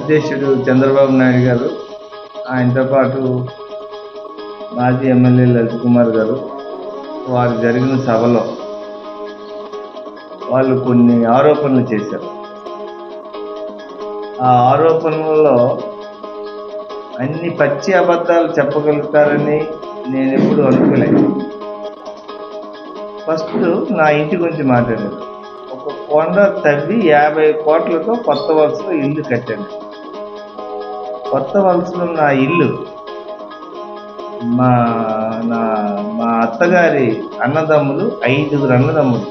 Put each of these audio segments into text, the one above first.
అధ్యక్షుడు చంద్రబాబు నాయుడు గారు ఆయనతో పాటు మాజీ ఎమ్మెల్యే లలిత్ కుమార్ గారు వారు జరిగిన సభలో వాళ్ళు కొన్ని ఆరోపణలు చేశారు. ఆ ఆరోపణలలో అన్ని పచ్చి అబద్ధాలు చెప్పగలుగుతారని నేను ఎప్పుడు అనుకోలేదు. ఫస్ట్ నా ఇంటి గురించి మాట్లాడాను. ఒక కొండ తవ్వి యాభై కోట్లతో కొత్త వలసలో ఇల్లు కట్టాను. కొత్త వలసలో నా ఇల్లు మా నా మా అత్తగారి అన్నదమ్ములు ఐదుగురు అన్నదమ్ములు.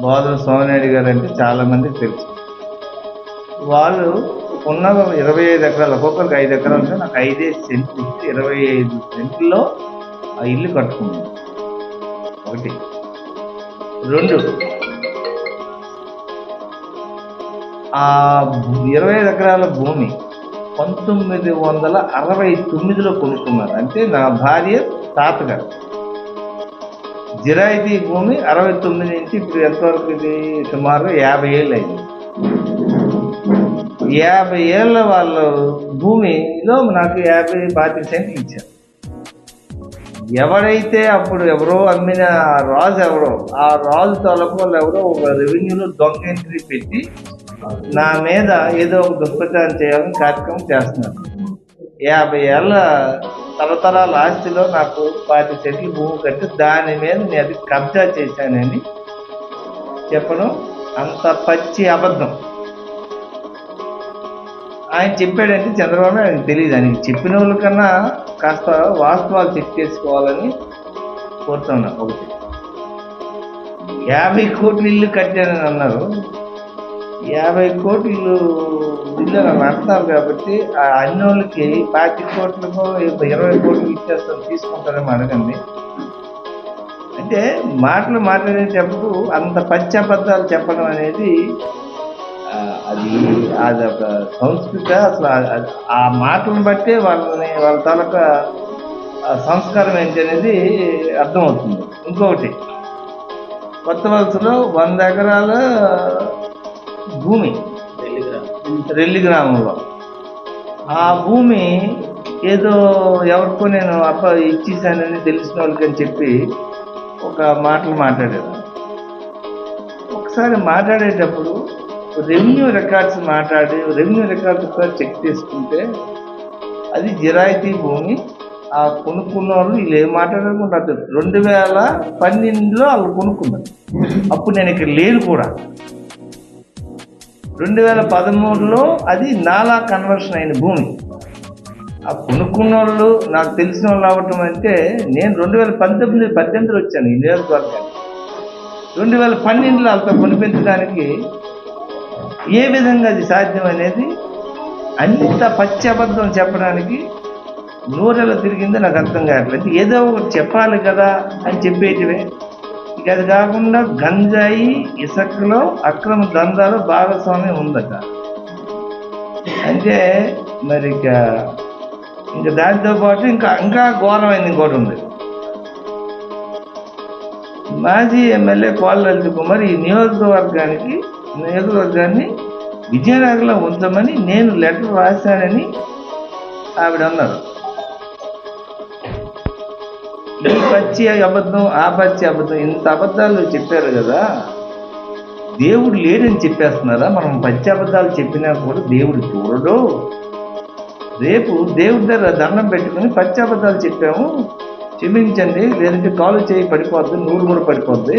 బోధన సోమనాయుడు గారు అంటే చాలామంది తెలుసు. వాళ్ళు ఉన్న ఇరవై ఐదు ఎకరాలు ఒక్కొక్కరికి ఐదు ఎకరాలు ఉంటే నాకు ఐదే సెంట్లు ఇరవై ఐదు సెంట్లో ఆ ఇల్లు కట్టుకున్నాను. ఒకటి. రెండు. ఆ ఇరవై ఐదు ఎకరాల భూమి పంతొమ్మిది వందల అరవై తొమ్మిదిలో కొనుక్కున్నారు. అంటే నా భార్య తాతగారు. జిరాయితీ భూమి అరవై తొమ్మిది నుంచి ఇప్పుడు ఎంతవరకు ఇది? సుమారు యాభై ఏళ్ళు అయింది. యాభై ఏళ్ళ వాళ్ళ భూమిలో నాకు యాభై బాధ్యత సెంట్లు ఇచ్చారు. ఎవరైతే అప్పుడు ఎవరో అమ్మిన ఆ రాజు ఎవరో ఆ రాజు తలకు వాళ్ళు ఎవరో ఒక రెవెన్యూలో దొంగ ఎంట్రీ పెట్టి నా మీద ఏదో ఒక దుష్ప్రచారం చేయాలని కార్యక్రమం చేస్తున్నారు యాభై ఏళ్ళ తరతరాల ఆస్తిలో నాకు పాతి చెట్లు భూమి కట్టి దాని మీద నేను అది కబ్జా చేశానని చెప్పడం అంత పచ్చి అబద్ధం. ఆయన చెప్పాడంటే చంద్రబాబు నాయుడు ఆయనకు తెలియదు ఆయనకి చెప్పిన వాళ్ళకన్నా కాస్త వాస్తవాలు చెక్ చేసుకోవాలని కోరుతున్నా ఒకటి యాభై కోట్ల ఇల్లు కట్టానని అన్నారు. యాభై కోట్లు బిల్లులు అని అంటున్నారు కాబట్టి ఆ అన్ని వాళ్ళకి పాతి కోట్లకు ఇరవై కోట్లు ఇచ్చేస్తారు తీసుకుంటారేమో అడగండి. అంటే మాటలు మాట్లాడేటప్పుడు అంత పచ్చి చెప్పడం అనేది అది అది ఒక సంస్కృతి అసలు ఆ- ఆ మాటలను బట్టే వాళ్ళని వాళ్ళ తాలూకా సంస్కారం ఏంటి అనేది అర్థమవుతుంది. ఇంకొకటి కొత్త వలసలో వంద ఎకరాల భూమి. రెల్లి గ్రామంలో ఆ భూమి ఏదో ఎవరికో నేను అప్ప ఇచ్చేసానని తెలిసిన వాళ్ళకని చెప్పి ఒక మాటలు మాట్లాడారు. ఒకసారి మాట్లాడేటప్పుడు రెవెన్యూ రికార్డ్స్ మాట్లాడి రెవెన్యూ రికార్డ్స్ ఒకసారి చెక్ చేసుకుంటే అది జిరాయితీ భూమి. ఆ కొనుక్కున్న వాళ్ళు వీళ్ళు ఏం మాట్లాడాలనుకుంటారు రెండు వేల పన్నెండులో వాళ్ళు కొనుక్కున్నారు. అప్పుడు నేను ఇక్కడ లేను కూడా. రెండు వేల పదమూడులో అది నాలా కన్వర్షన్ అయిన భూమి. ఆ కొనుక్కున్న వాళ్ళు నాకు తెలిసిన వాళ్ళు అవ్వటం అంటే నేను రెండు వేల పంతొమ్మిది పద్దెనిమిదిలో వచ్చాను ఈ నియోజకవర్గానికి. రెండు వేల పన్నెండులో అంత కొనిపించడానికి ఏ విధంగా అది సాధ్యం అనేది అంత పచ్చి అబద్ధం చెప్పడానికి నూరెల తిరిగిందో నాకు అర్థం కావట్లేదు. ఏదో ఒకటి చెప్పాలి కదా అని చెప్పేటివే. అది కాకుండా గంజాయి ఇసుకలో అక్రమ దందాలు భాగస్వామ్యం ఉందట. అంటే మరి ఇక ఇంకా దానితో పాటు ఇంకా ఇంకా ఘోరమైంది ఇంకోటి ఉంది. మాజీ ఎమ్మెల్యే కోళ్ళ లలిత కుమార్ ఈ నియోజకవర్గానికి నియోజకవర్గాన్ని విజయనగరంలో ఉంచమని నేను లెటర్ రాశానని ఆవిడ అన్నారు. ఈ పచ్చి అబద్ధం ఆ పచ్చి అబద్ధం ఇంత అబద్ధాలు చెప్పారు కదా. దేవుడు లేడని చెప్పేస్తున్నారా? మనం పచ్చి అబద్ధాలు చెప్పినా కూడా దేవుడు చూడడు. రేపు దేవుడి దగ్గర దండం పెట్టుకుని పచ్చి అబద్ధాలు చెప్పాము. క్షమించండి లేదంటే కాలు చేయి పడిపోద్ది నూరు కూడా పడిపోద్ది.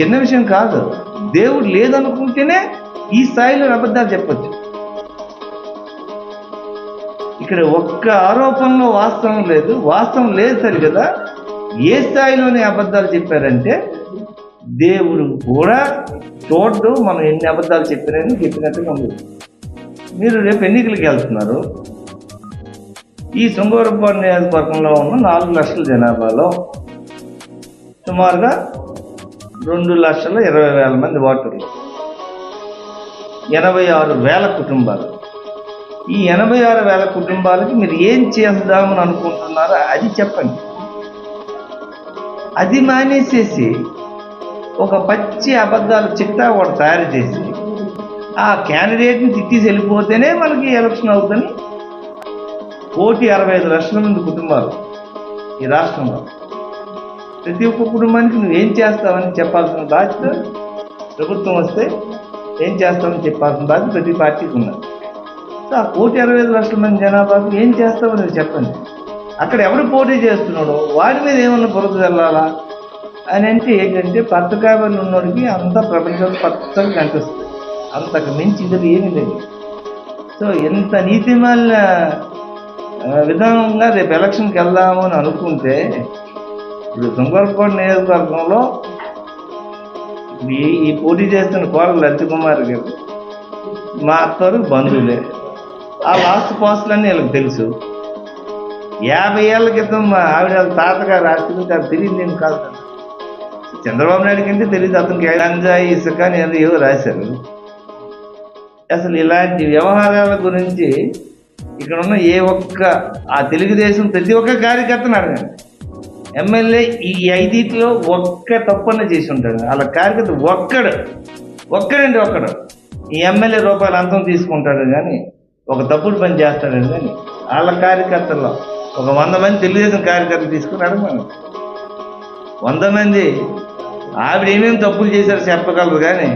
చిన్న విషయం కాదు. దేవుడు లేదనుకుంటేనే ఈ స్థాయిలో అబద్ధాలు చెప్పచ్చు. ఇక్కడ ఒక్క ఆరోపణలో వాస్తవం లేదు. వాస్తవం లేదు సరి కదా. ఏ స్థాయిలోనే అబద్ధాలు చెప్పారంటే దేవుడు కూడా చూడ్డు మనం ఎన్ని అబద్ధాలు చెప్పినని చెప్పినట్టుగా ఉంది మీరు రేపు ఎన్నికలకి వెళ్తున్నారు. ఈ శృంగవరపాడు నియోజకవర్గంలో ఉన్న నాలుగు లక్షల జనాభాలో సుమారుగా రెండు లక్షల ఇరవై వేల మంది ఓటర్లు. ఎనభై ఆరు వేల కుటుంబాలు. ఈ ఎనభై ఆరు వేల కుటుంబాలకి మీరు ఏం చేద్దామని అనుకుంటున్నారో అది చెప్పండి. అది మానేసేసి ఒక పచ్చి అబద్ధాలు చిట్టా ఒకటి తయారు చేసి ఆ క్యాండిడేట్ని తిట్టేసి వెళ్ళిపోతేనే మనకి ఎలక్షన్ అవుతుంది. కోటి అరవై ఐదు లక్షల మంది కుటుంబాలు ఈ రాష్ట్రంలో. ప్రతి ఒక్క కుటుంబానికి నువ్వేం చేస్తావని చెప్పాల్సిన బాధ్యత ప్రభుత్వం వస్తే ఏం చేస్తామని చెప్పాల్సిన బాధ్యత ప్రతి పార్టీకి ఉన్నది. సార్ కోటి అరవై ఐదు లక్షల మంది జనాభాకు ఏం చేస్తామని చెప్పండి. అక్కడ ఎవరు పోటీ చేస్తున్నాడో వాడి మీద ఏమన్నా బురద వెళ్ళాలా అని అంటే ఏంటంటే పచ్చకాయలు ఉన్నోడికి అంత ప్రపంచం పచ్చగా కనిపిస్తుంది. అంతకు మించి ఇది ఏమీ లేదు. సో ఎంత నీతిమాలిన విధానంగా రేపు ఎలక్షన్కి వెళ్దాము అని అనుకుంటే ఇప్పుడు తుంగరకోట నియోజకవర్గంలో ఈ పోటీ చేస్తున్న కోరలు లలితకుమార్ గారు మా అత్తవారు బంధువులే. ఆ లాస్ట్ పోస్టులన్నీ వీళ్ళకి తెలుసు. యాభై ఏళ్ళ క్రితం మా ఆవిడ వాళ్ళ తాతగారు రాష్ట్రం గారు తెలియదు నేను కాదు చంద్రబాబు నాయుడు కంటే తెలియదు అతనికి గంజాయి ఇసుక అని ఏదో ఏవో రాశారు. అసలు ఇలాంటి వ్యవహారాల గురించి ఇక్కడ ఉన్న ఏ ఒక్క ఆ తెలుగుదేశం ప్రతి ఒక్క కార్యకర్తను అడగండి. ఎమ్మెల్యే ఈ ఐదిట్లో ఒక్క తప్పన్న చేసి ఉంటాడు. వాళ్ళ కార్యకర్త ఒక్కడు ఒక్కడండి ఒక్కడు. ఈ ఎమ్మెల్యే రూపాయలు అంతం తీసుకుంటాడు కానీ ఒక తప్పుడు పని చేస్తాడు కానీ వాళ్ళ కార్యకర్తల్లో ఒక వంద మంది తెలుగుదేశం కార్యకర్తలు తీసుకున్నాడు మనం. వంద మంది ఆవిడ ఏమేమి తప్పులు చేశారో చెప్పగలరు కానీ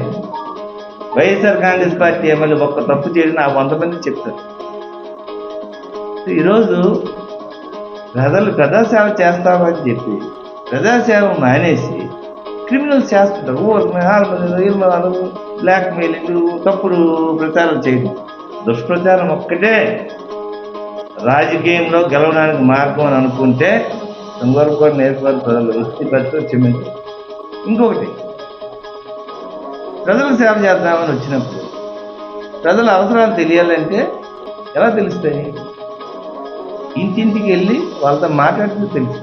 వైఎస్ఆర్ కాంగ్రెస్ పార్టీ ఎమ్మెల్యే ఒక్క తప్పు చేయడం ఆ వంద మంది చెప్తారు. ఈరోజు ప్రజలు ప్రజాసేవ చేస్తామని చెప్పి ప్రజాసేవ మానేసి క్రిమినల్ చేస్తుంటారు. ఓ ఇల్లు బ్లాక్ మెయిలింగ్ తప్పుడు ప్రచారం చేయడం. దుష్ప్రచారం ఒక్కటే. రాజకీయంలో గెలవడానికి మార్గం అని అనుకుంటే తుంగరకోట నేర్పడి ప్రజలు వృత్తి పరిస్థితులు క్షమించారు. ఇంకొకటి ప్రజలు సేవ చేద్దామని వచ్చినప్పుడు ప్రజల అవసరాలు తెలియాలంటే ఎలా తెలుస్తాయి? ఇంటింటికి వెళ్ళి వాళ్ళతో మాట్లాడితే తెలుసు.